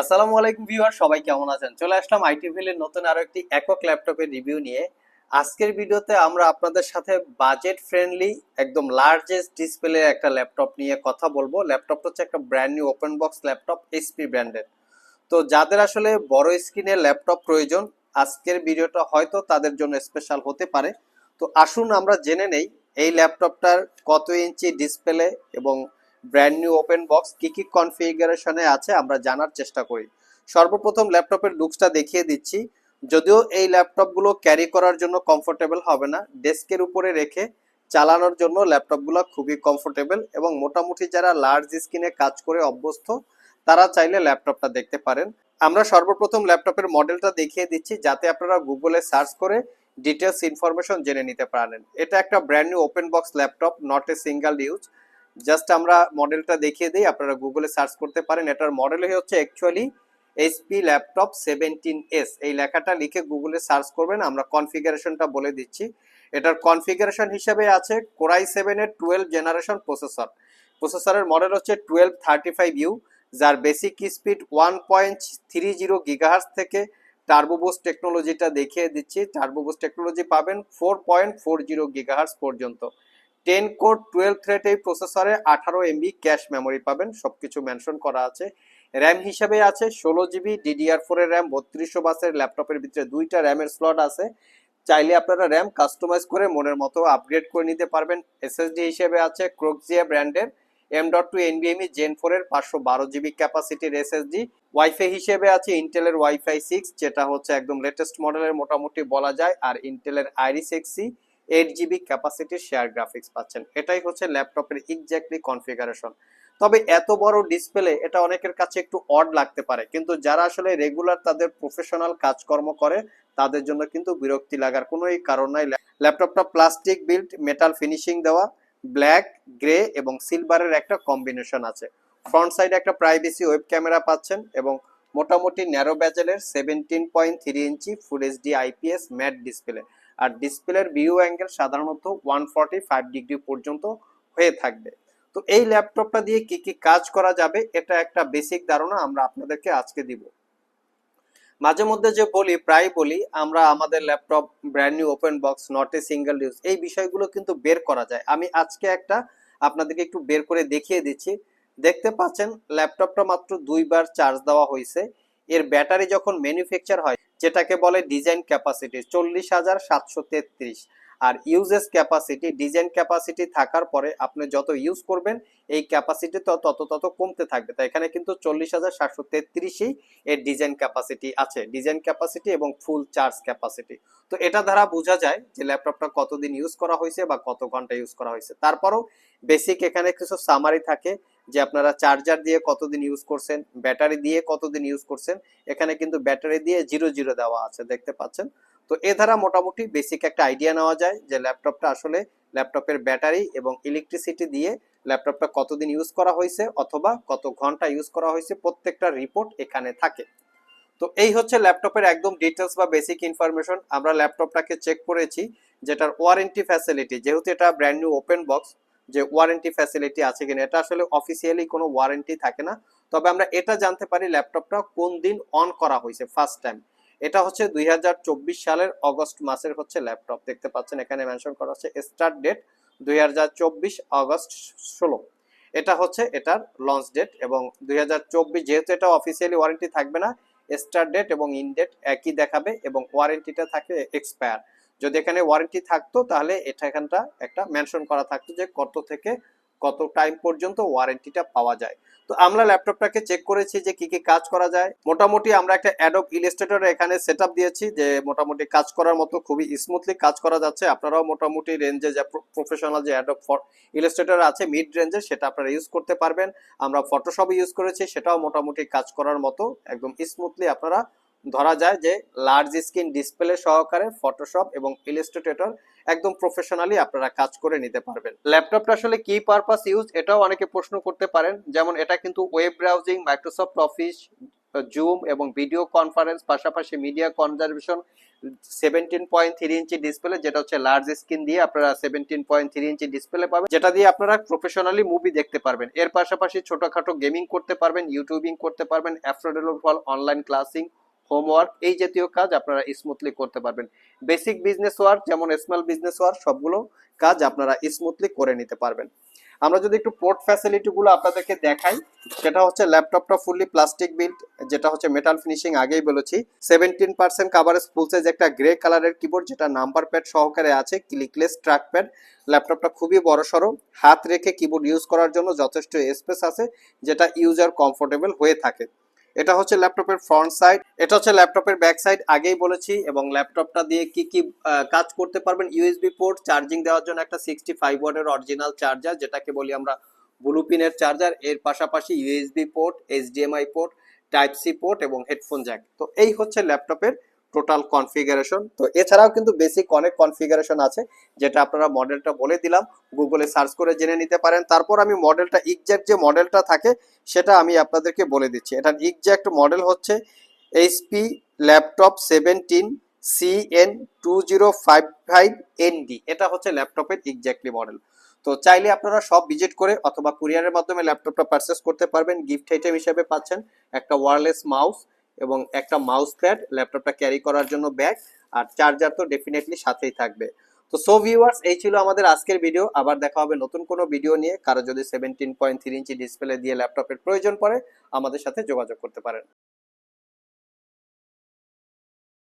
আসসালামু আলাইকুম ভিউয়ার, সবাই কেমন আছেন? চলে আসলাম আইটি ভ্যালির নতুন আরও একটি একক ল্যাপটপের রিভিউ নিয়ে। আজকের ভিডিওতে আমরা আপনাদের সাথে বাজেট ফ্রেন্ডলি একদম লার্জেস্ট ডিসপ্লে একটা ল্যাপটপ নিয়ে কথা বলব। ল্যাপটপটা হচ্ছে একটা brand new open box laptop HP ব্র্যান্ডের তো যাদের আসলে বড় স্ক্রিনের ল্যাপটপ প্রয়োজন, আজকের ভিডিওটা হয়তো তাদের জন্য স্পেশাল হতে পারে। তো আসুন আমরা জেনে নেই, এই ল্যাপটপটার কত ইঞ্চি ডিসপ্লে এবং ব্র্যান্ড নিউ ওপেন বক্স কি কি কনফিগারেশনে আছে, আমরা জানার চেষ্টা করি। সর্বপ্রথম ল্যাপটপের লুকসটা দেখিয়ে দিচ্ছি। যদিও এই ল্যাপটপগুলো ক্যারি করার জন্য কমফোর্টেবল হবে না, ডেস্কের উপরে রেখে চালানোর জন্য ল্যাপটপগুলো খুবই কমফোর্টেবল এবং মোটামুটি যারা লার্জ স্ক্রিনে কাজ করে অভ্যস্ত, তারা চাইলে ল্যাপটপটা দেখতে পারেন। আমরা সর্বপ্রথম ল্যাপটপের মডেলটা দেখিয়ে দিচ্ছি, যাতে আপনারা গুগলে সার্চ করে ডিটেলস ইনফরমেশন জেনে নিতে পারেন। এটা একটা brand new open box laptop not a single use just আমরা মডেলটা দেখিয়ে দিই, আপনারা গুগলে সার্চ করতে পারেন। এটার মডেল হচ্ছে actually HP laptop seventeen S এই লেখাটা লিখে গুগলে সার্চ করবেন, আমরা কনফিগারেশনটা বলে দিচ্ছি। এটার কনফিগারেশন হিসেবে আছে কোরাই সেভেনের টুয়েলভ জেনারেশন প্রসেসর প্রসেসরের মডেল হচ্ছে টুয়েলভ থার্টি ফাইভ ইউ যার basic speed one point three zero gigahertz থেকে টার্বোবোস টেকনোলজিটা দেখিয়ে দিচ্ছি। টার্বোবোস টেকনোলজি পাবেন four point four zero gigahertz পর্যন্ত। টেন কোর টুয়েলভ থ্রেড এই প্রসেসরে আঠারো এমবি ক্যাশ মেমোরি পাবেন, সবকিছু মেনশন করা আছে। র্যাম হিসাবে আছে, ষোলো জিবি ডিডিআর ফোর এর র্যাম, বত্রিশশো বাসের ল্যাপটপের ভিতরে দুইটা র্যামের স্লট আছে। চাইলে আপনারা র্যাম কাস্টমাইজ করে মনের মতো আপগ্রেড করে নিতে পারবেন। এসএসডি হিসেবে আছে ক্রোকজিয়া ব্র্যান্ডের এম ডট টু এনবিএমই জেন ফোর এর পাঁচশো বারো জিবি ক্যাপাসিটির এসএসডি ওয়াইফাই হিসেবে আছে ইন্টেলের ওয়াইফাই সিক্স যেটা হচ্ছে একদম লেটেস্ট মডেলের মোটামুটি বলা যায়, আর ইন্টেলের আইরিস এক্সি এইট জিবি ক্যাপাসিটির শেয়ার গ্রাফিক্স পাচ্ছেন। এটাই হচ্ছে ল্যাপটপের এক্স্যাক্টলি কনফিগারেশন তবে এত বড় ডিসপ্লে এটা অনেকের কাছে একটু অড লাগতে পারে। কিন্তু যারা আসলে রেগুলার তাদের প্রফেশনাল কাজকর্ম করে, তাদের জন্য কিন্তু বিরক্তি লাগার কোনো কারণ নাই। ল্যাপটপটা প্লাস্টিক বিল্ড মেটাল ফিনিশিং দেওয়া ব্ল্যাক গ্রে এবং সিলভারের একটা কম্বিনেশন আছে। ফ্রন্ট সাইডে একটা প্রাইভেসি ওয়েব ক্যামেরা পাচ্ছেন এবং মোটামুটি narrow ব্যাজেলের seventeen point three inch full HD IPS matte display আর ডিসপ্লের ভিউ অ্যাঙ্গেল সাধারণত ওয়ান ডিগ্রি পর্যন্ত হয়ে থাকবে। তো এই ল্যাপটপটা দিয়ে কি কি কাজ করা যাবে, এটা একটা বেসিক ধারণা আমরা আপনাদেরকে আজকে দিব। মাঝে মধ্যে যে বলি, প্রায় বলি, আমরা আমাদের laptop brand new open box not a single use এই বিষয়গুলো কিন্তু বের করা যায়। আমি আজকে একটা আপনাদেরকে একটু বের করে দেখিয়ে দিচ্ছি। দেখতে পাচ্ছেন, ল্যাপটপটা মাত্র দুইবার চার্জ দেওয়া হয়েছে। এর ব্যাটারি যখন ম্যানুফ্যাকচার হয় যেটাকে বলে ডিজাইন ক্যাপাসিটি চল্লিশ হাজার সাতশো তেত্রিশ। আর ইউজেস ক্যাপাসিটি, ডিজাইন ক্যাপাসিটি থাকার পরে আপনি যত ইউজ করবেন, এই ক্যাপাসিটি তো তত তত কমতে থাকবে। তাই এখানে কিন্তু চল্লিশ হাজার সাতশো তেত্রিশই এর ডিজাইন ক্যাপাসিটি আছে। ডিজাইন ক্যাপাসিটি এবং ফুল চার্জ ক্যাপাসিটি। তো এটা দ্বারা বোঝা যায় যে ল্যাপটপটা কতদিন ইউজ করা হয়েছে বা কত ঘণ্টা ইউজ করা হয়েছে। তারপরও বেসিক এখানে কিছু সামারি থাকে। যে আপনারা চার্জার দিয়ে কতদিন ইউজ করছেন ব্যাটারি দিয়ে কতদিন ইউজ করছেন, এখানে কিন্তু ব্যাটারি দিয়ে জিরো জিরো দেওয়া আছে, দেখতে পাচ্ছেন? তো এ দ্বারা মোটামুটি বেসিক একটা আইডিয়া নেওয়া যায় যে ল্যাপটপটা আসলে ল্যাপটপের ব্যাটারি এবং ইলেকট্রিসিটি দিয়ে ল্যাপটপটা কতদিন ইউজ করা হয়েছে অথবা কত ঘণ্টা ইউজ করা হয়েছে, প্রত্যেকটা রিপোর্ট এখানে থাকে। তো এই হচ্ছে ল্যাপটপের একদম ডিটেলস বা বেসিক ইনফরমেশন আমরা ল্যাপটপটাকে চেক করেছি, যেটার ওয়ারেন্টি ফ্যাসিলিটি যেহেতু এটা ব্র্যান্ড নিউ ওপেন বক্স যে ওয়ারেন্টি ফ্যাসিলিটি আছে কিনা, এটা আসলে অফিসিয়ালি কোনো ওয়ারেন্টি থাকে না। তবে আমরা এটা জানতে পারি ল্যাপটপটা কোন দিন অন করা হয়েছে ফার্স্ট টাইম এটা হচ্ছে দুই হাজার চব্বিশ সালের অগস্ট মাসের হচ্ছে ল্যাপটপ দেখতে পাচ্ছেন, এখানে মেনশন করা হচ্ছে স্টার্ট ডেট দুই অগস্ট ষোলো। এটা হচ্ছে এটার লঞ্চ ডেট এবং দুই হাজার চব্বিশ যেহেতু এটা অফিসিয়ালি ওয়ারেন্টি থাকবে না স্টার্ট ডেট এবং ইন ডেট একই দেখাবে এবং ওয়ারেন্টিটা থাকে এক্সপায়ার যদি এখানে ওয়ারেন্টি থাকতো, তাহলে এটা এখানটা একটা মেনশন করা থাকতো যে কত থেকে কত টাইম পর্যন্ত ওয়ারেন্টিটা পাওয়া যায়। তো আমরা ল্যাপটপটাকে চেক করেছি যে কি কি কাজ করা যায়। মোটামুটি আমরা একটা অ্যাডব ইলাস্ট্রেটর এখানে সেট দিয়েছি যে মোটামুটি কাজ করার মতো খুবই স্মুথলি কাজ করা যাচ্ছে। আপনারাও মোটামুটি রেঞ্জে যে প্রফেশনাল যে অ্যাডব ইলাস্ট্রেটর আছে মিড রেঞ্জে সেটা আপনারা ইউজ করতে পারবেন। আমরা ফটোশপ ইউজ করেছি, সেটাও মোটামুটি কাজ করার মতো একদম স্মুথলি আপনারা ধরা যায় যে লার্জ স্ক্রিন ডিসপ্লে সহকারে ফটোশপ এবং ইলাস্ট্রেটর একদম প্রফেশনালি আপনারা কাজ করে নিতে পারবেন। ল্যাপটপটা আসলে কি পারপাস ইউজ এটাও অনেকে প্রশ্ন করতে পারেন। যেমন এটা কিন্তু web browsing Microsoft Office Zoom এবং ভিডিও কনফারেন্স পাশাপাশি media conservation seventeen point three inch display যেটা হচ্ছে লার্জ স্ক্রিন দিয়ে আপনারা seventeen point three inch display পাবেন, যেটা দিয়ে আপনারা প্রফেশনালি মুভি দেখতে পারবেন। এর পাশাপাশি ছোটখাটো গেমিং করতে পারবেন ইউটিউবিং করতে পারবেন অ্যাফোর্ডেবল ফল অনলাইন ক্লাসিং হোমওয়ার্ক এই জাতীয় কাজ আপনারা স্মুথলি করতে পারবেন। বেসিক বিজনেস ওয়ার্ক যেমন স্মল বিজনেস ওয়ার্ক সবগুলো কাজ আপনারা স্মুথলি করে নিতে পারবেন। আমরা যদি একটু পোর্ট ফ্যাসিলিটি গুলো আপনাদেরকে দেখাই, সেটা হচ্ছে ল্যাপটপটা ফুললি প্লাস্টিক বিল্ড যেটা হচ্ছে মেটাল ফিনিশিং আগেই বলেছি। Seventeen percent coverage full size একটা গ্রে কালারের কিবোর্ড যেটা নাম্বার প্যাড সহকারে আছে ক্লিকলেস ট্র্যাক প্যাড ল্যাপটপটা খুবই বড় সড়ো, হাত রেখে কিবোর্ড ইউজ করার জন্য যথেষ্ট স্পেস আছে, যেটা ইউজার কমফোর্টেবল হয়ে থাকে। এটা হচ্ছে ল্যাপটপের ফ্রন্ট সাইড এটা হচ্ছে ল্যাপটপের ব্যাক সাইড আগেই বলেছি, এবং ল্যাপটপটা দিয়ে কি কি কাজ করতে পারবেন ইউএসবি পোর্ট চার্জিং দেওয়ার জন্য একটা সিক্সটি ফাইভ ওয়াটের অরিজিনাল চার্জার যেটাকে বলি আমরা ব্লুপিনের চার্জার এর পাশাপাশি USB port HDMI port type C port এবং হেডফোন জ্যাক তো এই হচ্ছে ল্যাপটপের টোটাল কনফিগারেশন। তো এছাড়াও কিন্তু বেসিক অনেক কনফিগারেশন আছে, যেটা আপনারা মডেলটা বলে দিলাম। গুগলে সার্চ করে জেনে নিতে পারেন। তারপর আমি মডেলটা এক্সাক্ট যে মডেলটা থাকে, সেটা আমি আপনাদেরকে বলে দিচ্ছি। এটার এক্সাক্ট মডেল হচ্ছে HP laptop seventeen CN two zero five five ND এটা হচ্ছে ল্যাপটপের এক্স্যাক্টলি মডেল তো চাইলে আপনারা সব ভিজিট করে অথবা কুরিয়ারের মাধ্যমে ল্যাপটপটা পারচেস করতে পারবেন। গিফট আইটেম হিসেবে পাচ্ছেন একটা ওয়ারলেস মাউস এবং একটা মাউস প্যাড ল্যাপটপটা ক্যারি করার জন্য ব্যাগ আর চার্জার তো ডেফিনেটলি সাথেই থাকবে। তো সো ভিউয়ার্স এই ছিল আমাদের আজকের ভিডিও আবার দেখা হবে নতুন কোনো ভিডিও নিয়ে। কারও যদি seventeen point three inch display দিয়ে ল্যাপটপের প্রয়োজন পড়ে, আমাদের সাথে যোগাযোগ করতে পারেন।